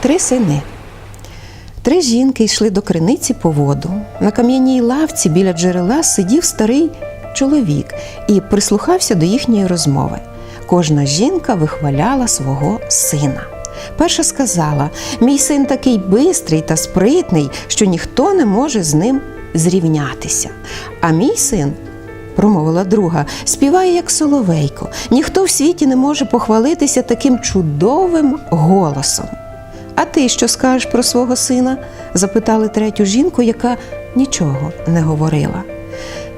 Три сини. Три жінки йшли до криниці по воду. На кам'яній лавці біля джерела сидів старий чоловік і прислухався до їхньої розмови. Кожна жінка вихваляла свого сина. Перша сказала: мій син такий бистрий та спритний, що ніхто не може з ним зрівнятися. А мій син промовила друга, співає як соловейко. Ніхто в світі не може похвалитися таким чудовим голосом. А ти що скажеш про свого сина? запитали третю жінку, яка нічого не говорила.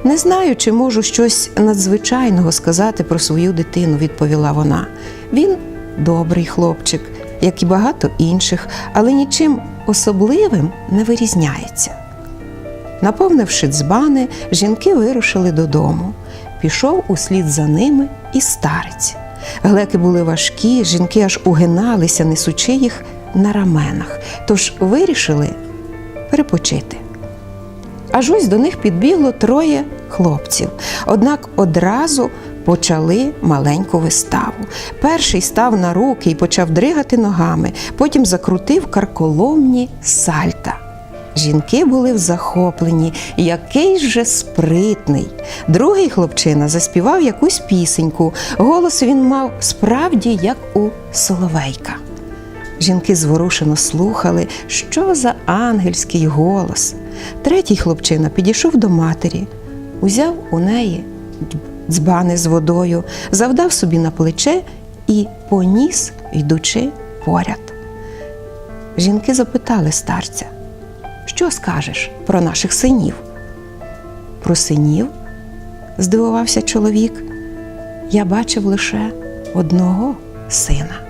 Не знаю, чи можу щось надзвичайного сказати про свою дитину, відповіла вона. Він добрий хлопчик, як і багато інших, але нічим особливим не вирізняється. Наповнивши дзбани, жінки вирушили додому. Пішов услід за ними і старець. Глеки були важкі, жінки аж угиналися, несучи їх на раменах, тож вирішили перепочити. Аж ось до них підбігло троє хлопців. Однак одразу почали маленьку виставу. Перший став на руки і почав дригати ногами, потім закрутив карколомні сальта. Жінки були в захопленні, який же спритний. Другий хлопчина заспівав якусь пісеньку. Голос він мав справді як у соловейка. Жінки зворушено слухали, що за ангельський голос. Третій хлопчина підійшов до матері, узяв у неї дзбани з водою, завдав собі на плече і поніс, йдучи поряд. Жінки запитали старця, що скажеш про наших синів? Про синів? здивувався чоловік. Я бачив лише одного сина.